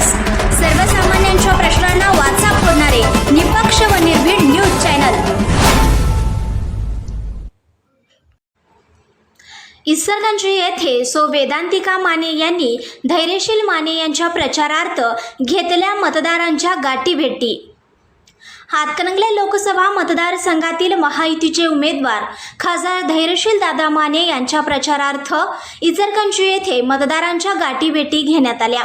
सर्वसामान्यांच्या प्रश्नांना वाचा फोडणारे निपक्ष व निर्भीड न्यूज चॅनल. इसरगंज येथे सो वेदांतिका माने यांनी धैर्यशील माने यांच्या प्रचारार्थ घेतल्या मतदारांच्या गाठी भेटी. हातकणंगले लोकसभा मतदारसंघातील महायुतीचे उमेदवार खासदार धैर्यशील दादा माने यांच्या प्रचारार्थ इचरकंजी येथे मतदारांच्या गाठीभेटी घेण्यात आल्या.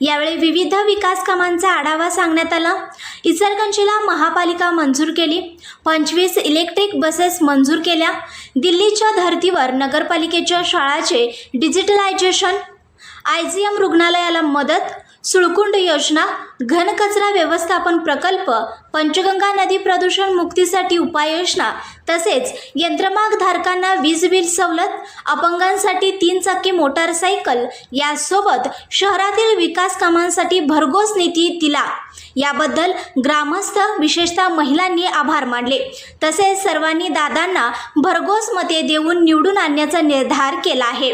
यावेळी विविध विकास कामांचा आढावा सांगण्यात आला. इचलकंचीला महापालिका मंजूर केली. पंचवीस इलेक्ट्रिक बसेस मंजूर केल्या. दिल्लीच्या धर्तीवर नगरपालिकेच्या शाळाचे डिजिटलायझेशन. आय जी एम रुग्णालयाला मदत. सुळकुंड योजना घनकचरा व्यवस्थापन प्रकल्प पंचगंगा नदी प्रदूषण मुक्तीसाठी उपाययोजना तसेच यंत्रमाग धारकांना वीज बिल सवलत अपंगांसाठी तीन चाकी मोटारसायकल यासोबत शहरातील विकास कामांसाठी भरघोस निधी दिला. याबद्दल ग्रामस्थ विशेषतः महिलांनी आभार मानले. तसेच सर्वांनी दादांना भरघोस मते देऊन निवडून आणण्याचा निर्धार केला आहे.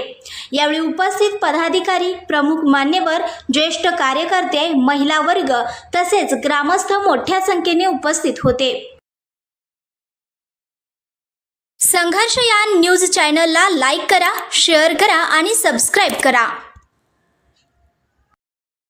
यावेळी उपस्थित पदाधिकारी प्रमुख मान्यवर ज्येष्ठ कार्यकर्ते महिला वर्ग तसेच ग्रामस्थ मोठ्या संख्येने उपस्थित होते. संघर्ष या न्यूज चॅनलला लाईक करा शेअर करा आणि सबस्क्राईब करा.